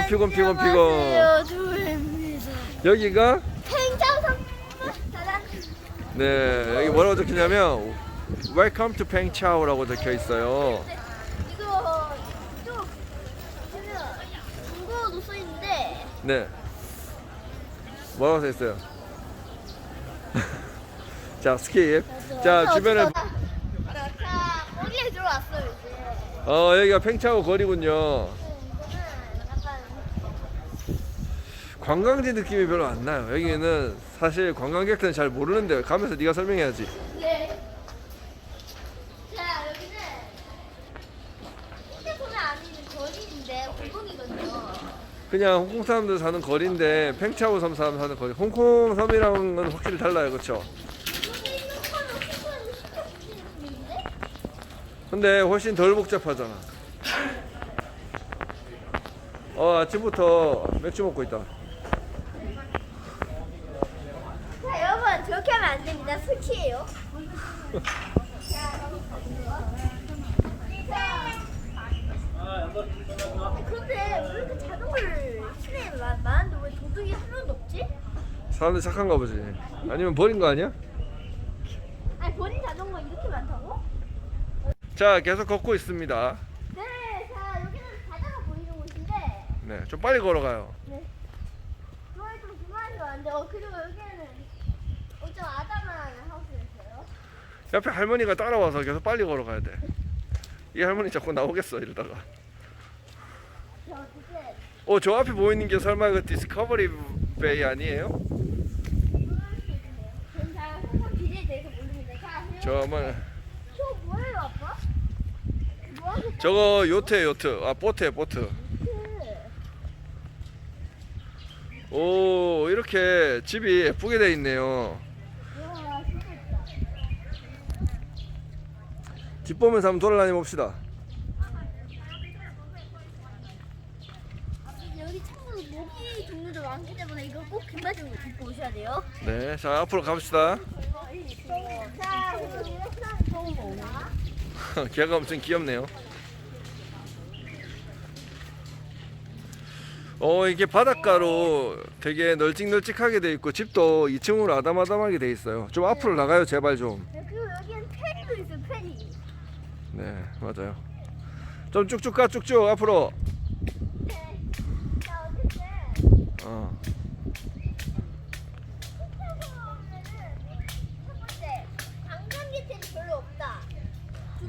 어 피곤 피곤 피곤. 안녕하세요, 조입니다. 여기가 팽창 사랑. 네 여기 뭐라고 적혀냐면 Welcome to 팽차오라고 적혀 있어요. 이거 좀 보면 중국어도 써 있는데 네. 뭐라고 써 있어요? 자 스킵. 자 주변을 자 거기에 들어왔어요 이제. 어 여기가 팽차오 거리군요. 이거는 약간 관광지 느낌이 별로 안 나요. 여기는 사실 관광객들은 잘 모르는데 가면서 네가 설명해야지. 네. 자 여기는 안 있는 거리인데 공공이거든요. 그냥 홍콩 사람들 사는 거리인데 팽차오 섬 사람 사는 거리. 홍콩 섬이랑은 확실히 달라요, 그렇죠? 여기 있는 거는? 근데 훨씬 덜 복잡하잖아. 어 아침부터 맥주 먹고 있다. 자 여러분 저렇게 하면 안 됩니다. 스 키예요. 그런데 왜 이렇게 자전거를 시내에 마- 많은데 왜 도둑이 한 명도 없지? 사람들 착한가 보지. 아니면 버린 거 아니야? 아니 버린 자전거 이렇게 많다고? 자 계속 걷고 있습니다. 네, 자 여기는 바다가 보이는 곳인데 네, 좀 빨리 걸어가요. 네. 그걸 좀 그만해서 안 돼. 어 그리고 여기는 엄청 아담한. 옆에 할머니가 따라와서 계속 빨리 걸어가야 돼. 이 할머니 자꾸 나오겠어 이러다가. 어, 저 앞에 보이는 게 설마 그 디스커버리 베이 아니에요? 그리고 저 뭐예요, 아빠? 저거 요트에 요트. 아, 보트에 보트. 오, 이렇게 집이 예쁘게 돼 있네요. 와, 진짜 있다. 집 보면서 한번 돌아다녀 봅시다. 여기 참고로 모기 종류도 많기 때문에 이거 꼭 금바지로 입고 오셔야 돼요. 네, 자 앞으로. 자, 거구나. 걔가 엄청 귀엽네요. 어 이게 바닷가로 되게 널찍널찍하게 돼 있고 집도 2층으로 아담아담하게 돼 있어요. 좀 앞으로 나가요 제발 좀. 네, 그리고 여기는 페리도 있어요, 페리. 네 맞아요. 좀 쭉쭉 가 쭉쭉 앞으로. 어.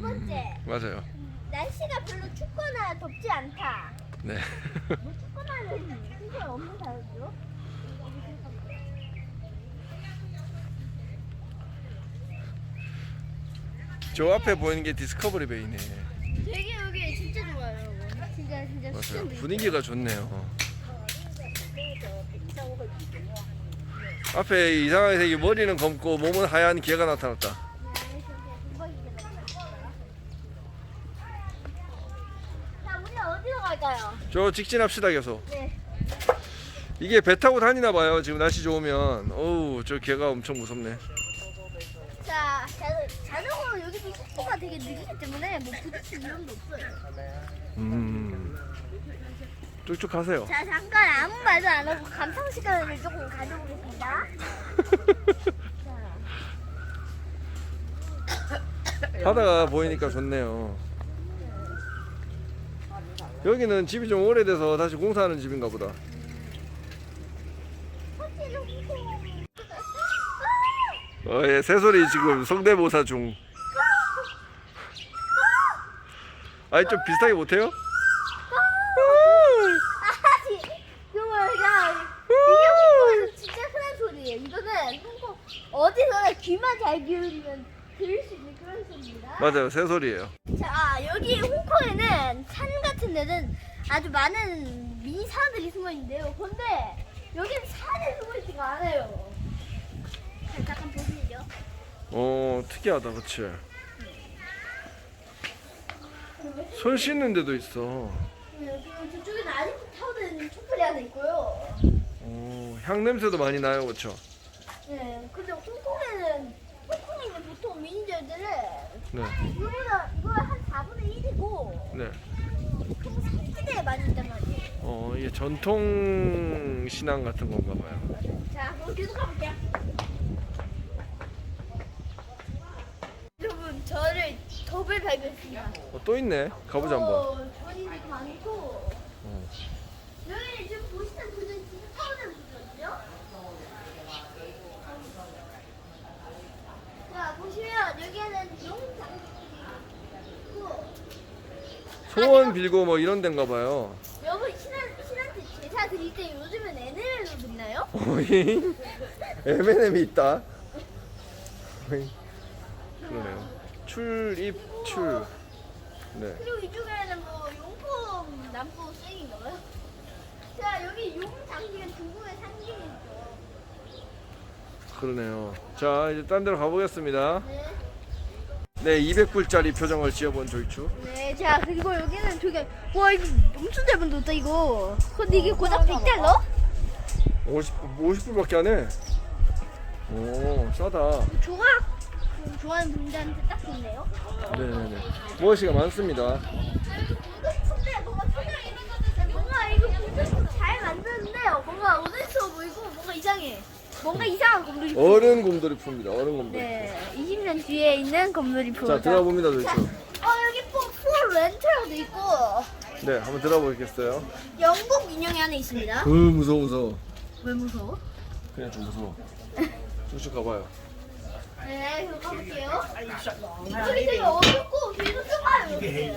번째, 번째, 맞아요. 날씨가 별로 춥거나 덥지 않다. 네. 뭐 춥거나 는 진짜 없는 사람이죠. 저 앞에 보이는 게 디스커버리 베이네. 되게 여기 진짜 좋아요. 진짜 진짜 맞아요. 분위기가 좋네요. 앞에 이상하게 생긴 머리는 검고 몸은 하얀 개가 나타났다. 자, 우리 어디로 갈까요? 저 직진합시다 계속. 네. 이게 배 타고 다니나 봐요. 지금 날씨 좋으면. 어우, 저 개가 엄청 무섭네. 자, 자- 자전거 여기도 속도가 되게 느리기 때문에 뭐 부딪힐 위험도 없어요. 음. 쭉쭉 가세요. 자, 잠깐 아무 말도 안 하고 감상 시간을 조금 가져보겠습니다. 자, 바다가 보이니까 좋네요. 여기는 집이 좀 오래돼서 다시 공사하는 집인가 보다. 터치는 홍콩. 어, 예, 새소리 지금 성대모사 중. 아니, 좀 비슷하게 못해요? 아니, 이거 야, 이게 홍콩에서 진짜 흔한 소리예요. 이거는 홍콩 어디서나 귀만 잘 기울이면 들을 수 있는 그런 소리입니다. 맞아요, 새소리예요. 자, 여기 홍콩에는 산 같은 데는 아주 많은 미니 사람들이 숨어 있는데요. 근데 여기는 산에 숨어 있지가 않아요. 자, 잠깐 보시죠. 어, 특이하다, 그치? 손 씻는 데도 있어. 여기 저쪽에는 아직도 타오르는 촛불이 하나 있고요. 어, 향 냄새도 많이 나요, 그쵸? 네, 근데 홍콩에는 홍콩에 있는 보통 미니들들은 네, 이거보다 이거 한 4분의 1이고 네. 보통 3세대에 많이 있단 말이에요. 어, 어 이게 전통 신앙 같은 건가 봐요. 자, 그럼 계속 가볼게요. 여러분, 덥을 발견했습니다. 어, 또 있네. 가보자 한번. 어, 전이 많고. 여기 지금 보시는 분은 진짜 타오르는 분이거든요. 자, 보시면 여기에는 용장식이 있고, 소원 빌고 뭐 이런 데인가 봐요. 여러분 신한 신한테 제사 드릴 때 요즘은 에네멜로 듣나요? 어잉? M&M이 있다. 어잉? 그러네요. 출입 출. 네. 그리고 이쪽에는 뭐 용품 남부 쌩인가요? 자 여기 용장식은 중국의 상징이죠. 그러네요. 자 이제 딴 데로 가보겠습니다. 네. 네, 200불짜리 표정을 지어본 조이추. 네, 자 그리고 여기는 저기 와 이거 엄청 잘 만들었다 이거. 근데 이게 고작 100달러? 50, 50불밖에 안 해. 오, 싸다. 조각 그 좋아하는 분들한테 딱 좋네요. 네네네. 무엇이가 많습니다. 근데 뭔가 표정이 뭔가 이거 분들 잘 만드는데요. 뭔가 어디서 보이고 뭔가 이상해. 뭔가 이상한 건물이 보여. 어른 곰돌이 풉니다. 어른 곰돌이. 네, 20년 뒤에 있는 건물이 보여. 자, 들어가 봅니다, 조이추. 어 여기 또풀 렌트도 있고 네, 한번 들어보겠어요. 영국 인형이 안에 있습니다. 으, 무서워, 무서워. 왜 무서워? 그냥 좀 무서워. 조이추 가봐요. 네, 되게 어둡고 길도 좁아요. 여기.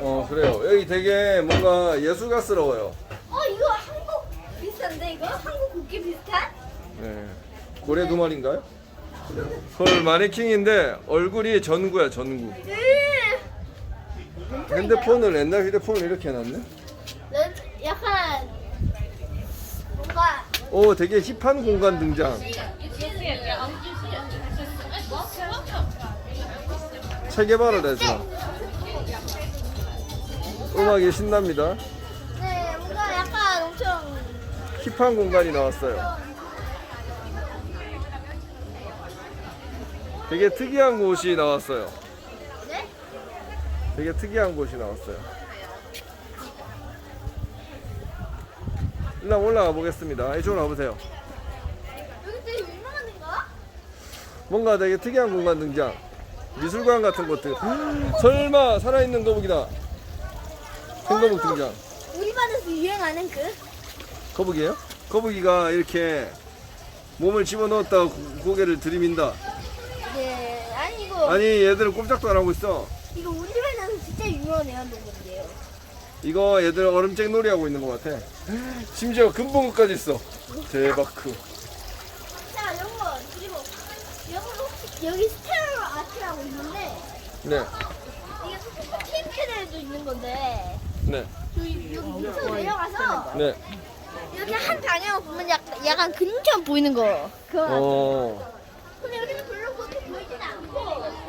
어, 그래요. 여기 되게 뭔가 예술가스러워요. 어 이거 한국 비슷한데 이거 한국 국기 비슷한? 네. 고래 두 마리인가요? 헐, 마네킹인데 얼굴이 전구야, 전구. 으. 핸드폰을 옛날 휴대폰을 이렇게 해놨네? 렌트 약간 뭔가 오, 되게 힙한 공간 등장. 체계바를 내죠. 음악이 신납니다. 네 뭔가 약간 엄청 힙한 공간이 나왔어요. 되게 특이한 곳이 나왔어요. 네? 되게 특이한 곳이 나왔어요. 일단 올라가 보겠습니다. 이쪽으로 가보세요. 여기 되게 유명한 데인가? 뭔가 되게 특이한 공간 등장. 미술관 같은 것들. 설마 살아있는 거북이다. 생거북 등장. 우리 반에서 유행하는 그 거북이에요? 거북이가 이렇게 몸을 집어넣었다가 고- 고개를 들이민다. 네, 아니 이거 아니 얘들은 꼼짝도 안 하고 있어. 이거 우리 반에서 진짜 유명한 애완동물인데요. 이거 얘들 얼음쟁 놀이 하고 있는 것 같아. 심지어 금붕어까지 있어. 대박 크. 자, 여러분 그리고 여러분 혹시 여기 스테 아트라고 있는데 네, 이게 팀 패널도 있는 건데 네, 여기 여기 밑으로 내려가서 네. 이렇게 한 방향을 보면 약간, 약간 근처 보이는 거. 그거. 어, 근데 여기는 별로 그렇게 보이진 않고.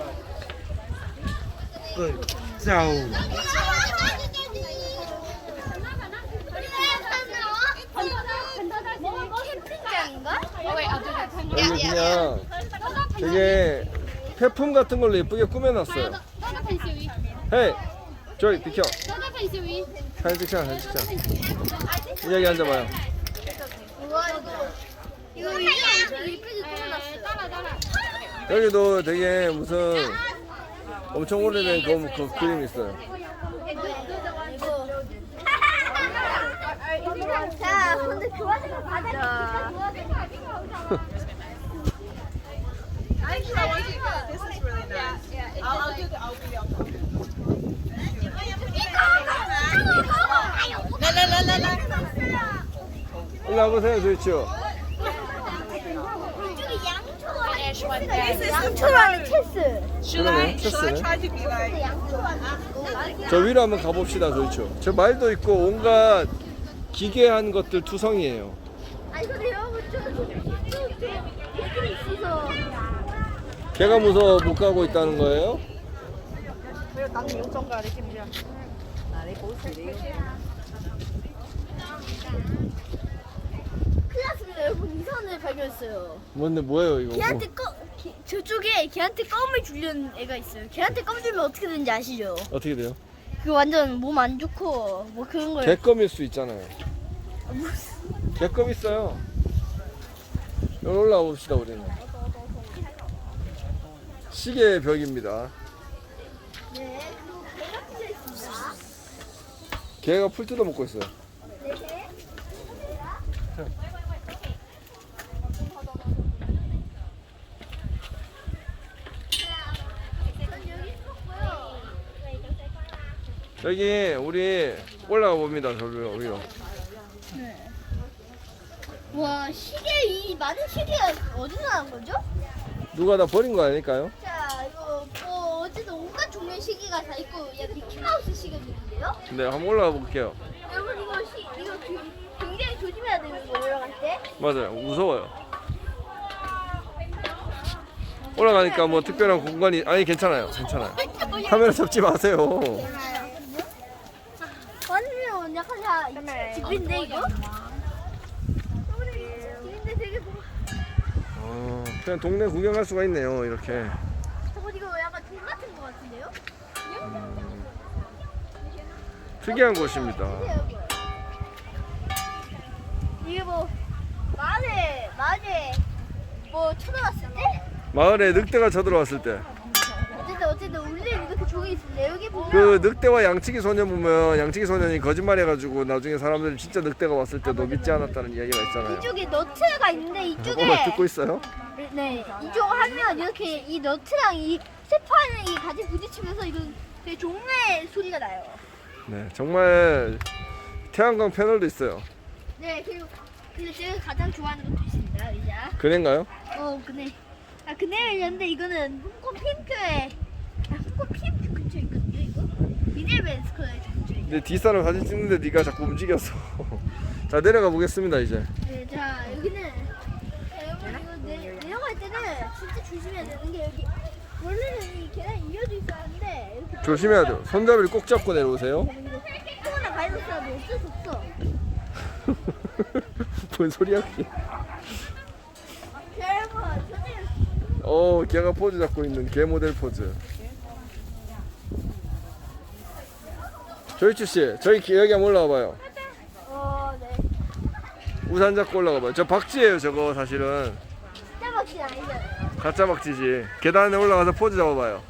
캠핑장인가? 여기 그냥 되게 폐품 같은 걸로 예쁘게 꾸며놨어요. 헤이, 저기 비켜. 사진 찍자, 사진 찍자. 여기 앉아봐요. 이거 위에 예쁘게 꾸며놨어요. 여기도 되게 무슨 엄청 오래된 그, 그 그림이 있어요. 자, 근데 그 와중에 바닥이 진짜 좋아서 This is really nice. I'll, I'll do the, I'll be up. 올라와 보세요, 조이치요. 양초라는 체스. Should I, should I try to be like, 저 위로 한번 가봅시다, 조이치요. 저 말도 있고 온갖 기괴한 것들 투성이에요. 아니 근데 여러분 있어서 걔가 무서워 못 가고 있다는 거예요? 큰일 났습니다 여러분 이선을 발견했어요. 뭔데 뭐예요 이거? 걔한테 껌 걔- 저쪽에 걔한테 껌을 주려는 애가 있어요. 걔한테 껌 주면 어떻게 되는지 아시죠? 어떻게 돼요? 그 완전 몸 안 좋고 뭐 그런 걸 개껌일 수 있잖아요. 개껌 있어요. 여기 올라가 봅시다 우리는. 시계의 벽입니다. 네 개가 붙여 있습니다. 개가 풀 뜯어 먹고 있어요. 네. 전 여기 우리 올라가 봅니다. 저기로 위로. 와 시계 이 많은 시계가 어디서 나온 거죠? 누가 다 버린 거 아닐까요? 자 이거 뭐 어쨌든 온갖 종류의 시계가 다 있고 야 미키마우스 시계들인데요? 네, 한번 올라가 볼게요. 여러분 이거 시 이거 그- 굉장히 조심해야 되는 거 올라갈 때. 맞아요. 무서워요. 올라가니까 뭐 특별한 공간이 아니 괜찮아요. 괜찮아요. 카메라 잡지 마세요. 완전 약간 다 집인데 이거? 집인데 되게 뭐 어, 그냥 동네 구경할 수가 있네요. 이렇게. 저거 이거 약간 돈 같은 거 같은데요? 특이한 곳입니다. 이게 뭐 마을에 마을에 뭐 쳐들어왔을 때? 마을에 늑대가 쳐들어왔을 때. 어쨌든 어쨌든 우리는 이렇게 종이 있는데 여기 보면 그 늑대와 양치기 소년 보면 양치기 소년이 거짓말해가지고 나중에 사람들이 진짜 늑대가 왔을 때도 믿지 않았다는 이야기가 있잖아요. 이쪽에 너트가 있는데 이쪽에 어, 듣고 있어요? 네 이쪽 하면 이렇게 이 너트랑 이 세판이 같이 부딪히면서 이거 되게 종래 소리가 나요. 네, 정말 태양광 패널도 있어요. 네 그리고 근데 제가 가장 좋아하는 것도 있습니다 의자. 그랜가요? 어 그네 아 그네 의자인데 이거는 홍콩 핑크에 아, 홍콩 핑크 근처에 있거든요 이거 미네벤 스퀘어 근처에. 근데 뒷사람 사진 찍는데 네가 자꾸 움직였어. 자 내려가 보겠습니다 이제. 네, 자 여기는 자, 여러분 이거 내, 내려갈 때는 진짜 조심해야 되는 게 여기 원래는 이 계단이 이어져 있었는데 이렇게 조심해야 돼요. 손잡이를 꼭 잡고 내려오세요. 코로나 바이러스라도 어쩔 수 없어. 뭔 소리야 그게? 자, 여러분 저는 어, 걔가 포즈 잡고 있는 개 모델 포즈. 조이추 씨, 저희 기- 여기 한번 올라가 봐요. 어, 네. 우산 잡고 올라가 봐요. 저 박쥐예요, 저거 사실은. 진짜 박씨 아니잖아요. 가짜 박쥐지. 계단에 올라가서 포즈 잡아봐요.